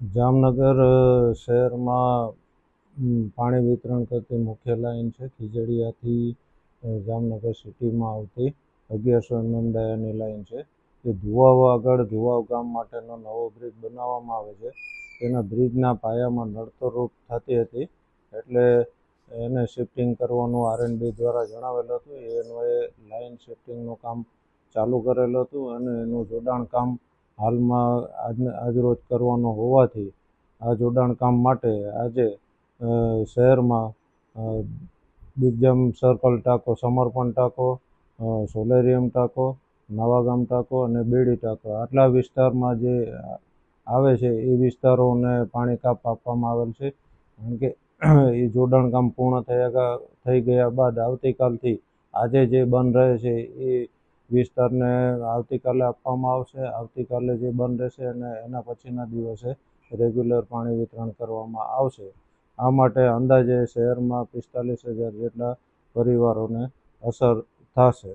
જામનગર શહેરમાં પાણી વિતરણ કરતી મુખ્ય લાઈન છે ખીજડીયાથી જામનગર સિટીમાં આવતી અગિયારસો એમએમ ડાયાની લાઇન છે. એ ધુવાવ આગળ ધુવાવ ગામ માટેનો નવો બ્રિજ બનાવવામાં આવે છે. તેના બ્રિજના પાયામાં નડતરરૂપ થતી હતી એટલે એને શિફ્ટિંગ કરવાનું આરએનબી દ્વારા જણાવેલું હતું. એ લાઈન શિફ્ટિંગનું કામ ચાલુ કરેલું હતું અને એનું જોડાણ કામ હાલમાં આજને આજરોજ કરવાનો હોવાથી આ જોડાણ કામ માટે આજે શહેરમાં દિગ્જમ સર્કલ ટાંકો સમર્પણ ટાંકો સોલેરિયમ ટાંકો નવાગામ ટાંકો અને બેડી ટાંકો. આટલા વિસ્તારમાં જે આવે છે એ વિસ્તારોને પાણી કાપ આપવામાં આવેલ છે. કારણ કે એ જોડાણ કામ પૂર્ણ થયા થઈ ગયા બાદ આવતીકાલથી આજે જે બંધ રહે છે એ વિસ્તારને આવતીકાલે આપવામાં આવશે. આવતીકાલે જે બંધ રહેશે અને એના પછીના દિવસે રેગ્યુલર પાણી વિતરણ કરવામાં આવશે. આ માટે અંદાજે શહેરમાં પિસ્તાલીસ હજાર જેટલા પરિવારોને અસર થશે.